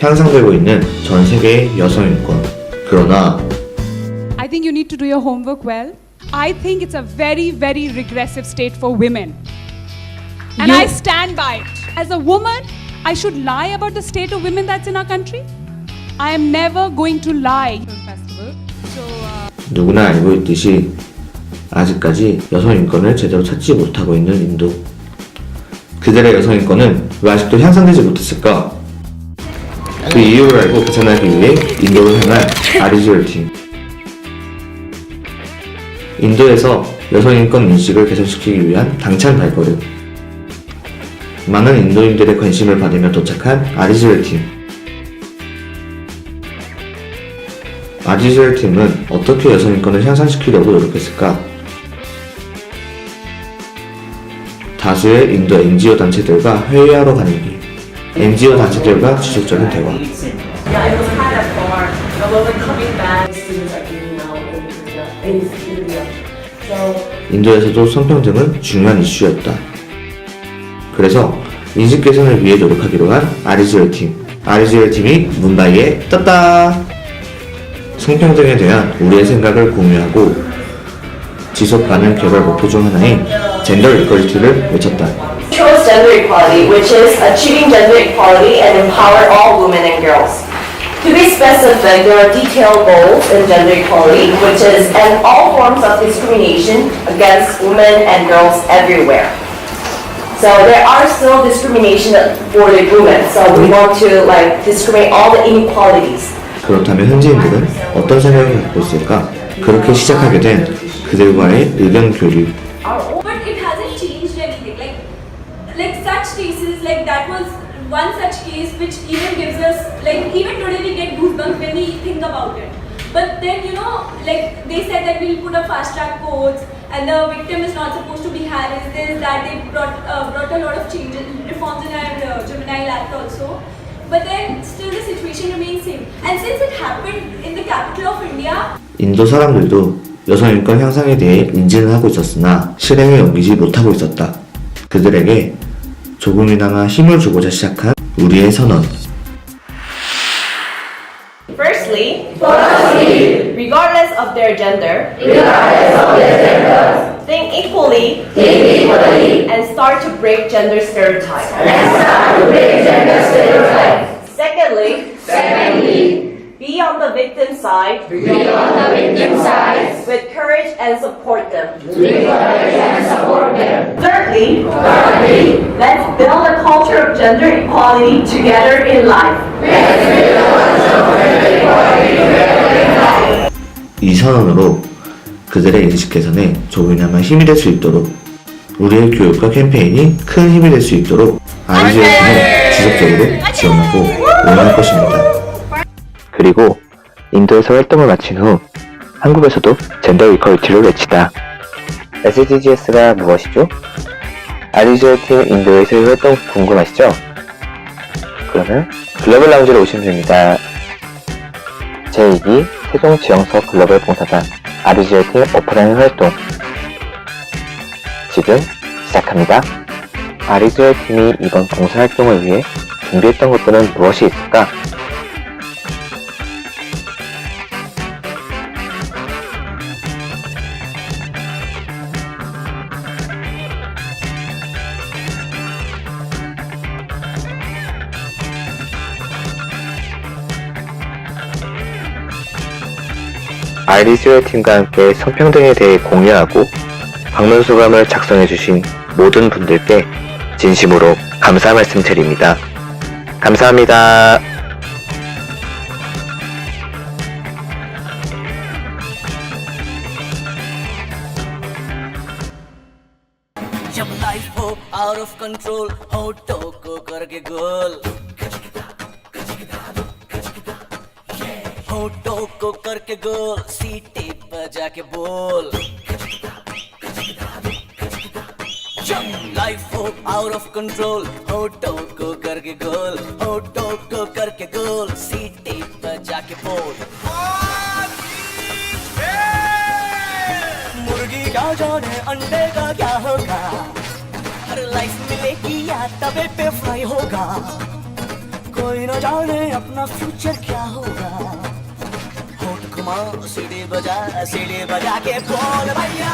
향상되고 있는 전 세계의 여성 인권. 그러나 I think you need to do your homework well. I think it's a very, very regressive state for women. And You- I stand by it. As a woman, I should lie about the state of women that's in our country. I am never going to lie. Uh, 누구나 알고 있듯이 아직까지 여성 인권을 제대로 찾지 못하고 있는 인도. 그들의 여성 인권은 왜 아직도 향상되지 못했을까? 그 이유를 알고 개선하기 위해 인도를 향한 아리즈얼 팀. 인도에서 여성 인권 인식을 개선시키기 위한 당찬 발걸음. 많은 인도인들의 관심을 받으며 도착한 아리즈얼 팀. 아리즈얼 팀은 어떻게 여성 인권을 향상시키려고 노력했을까? 다수의 인도 NGO 단체들과 회의하러 길. NGO 단체들과 지속적인 대화. 인도에서도 성평등은 중요한 이슈였다. 그래서 인식 개선을 위해 노력하기로 한 아리즈얼 팀. 아리즈얼 팀이 문바이에 떴다. 성평등에 대한 우리의 생각을 공유하고 지속 가능 개발 목표 중 하나인 젠더 이퀄리티를 외쳤다. chose gender equality, which is achieving gender equality and empower all women and girls. To be specific, there are detailed goals in gender equality, which is end all forms of discrimination against women and girls everywhere. So there are still discrimination for the women, so we want to like discriminate all the inequalities. 그렇다면 현지인들은 어떤 생각을 갖고 있을까? 그렇게 시작하게 된 그들과의 의견 교류. but it hasn't changed anything. Like, like such cases, like that was one such case which even gives us, like even today we get goosebumps when we think about it. But then you know, like they said that we'll put a fast track courts, and the victim is not supposed to be harassed. This, that they brought uh, brought a lot of changes, reforms in our uh, juvenile act also. But then still the situation remains same. And since it happened in the capital of India, 인도 사람들도 여성 인권 향상에 대해 인지는 하고 있었으나 실행에 옮기지 못하고 있었다. 그들에게 조금이나마 힘을 주고자 시작한 우리의 선언. Firstly, regardless of their gender, think equally, and start to break gender stereotypes. Secondly, be on the victim side, with courage and support them. Thirdly, let's build a culture of gender equality together in life. 이 선언으로 그들의 인식 개선에 조금이나마 힘이 될 수 있도록 우리의 교육과 캠페인이 큰 힘이 될 수 있도록 아이즈의 팀을 지속적으로 지원하고 응원할 것입니다. 그리고 인도에서 활동을 마친 후 한국에서도 젠더 이퀄리티를 외치다. SDGs가 무엇이죠? 아리즈의 팀 인도에서의 활동 궁금하시죠? 그러면 글로벌 라운지로 오시면 됩니다. 제2기 세종 지영서 글로벌 봉사단 아리지의 팀 오프라인 활동 지금 시작합니다. 아리지의 팀이 이번 봉사활동을 위해 준비했던 것들은 무엇이 있을까? 아이리스의 팀과 함께 성평등에 대해 공유하고 방문 소감을 작성해주신 모든 분들께 진심으로 감사 말씀드립니다. 감사합니다. जब लाइफ हो out of control होटो को करके गोल करके गोल सीटी बजा के बोल लाइफ हो आउट ऑफ़ कंट्रोल होटो को करके गोल होटो को करके गोल, सीटी बजा के बोल। मुर्गी क्या जाने अंडे का क्या होगा? हर लाइफ मिलेगी या तबे पे फ्राई होगा? कोई न जाने अपना फ्यूचर क्या होगा? होठ घुमा सीढ़ी बजा सीढ़ी बजा के बोल भैया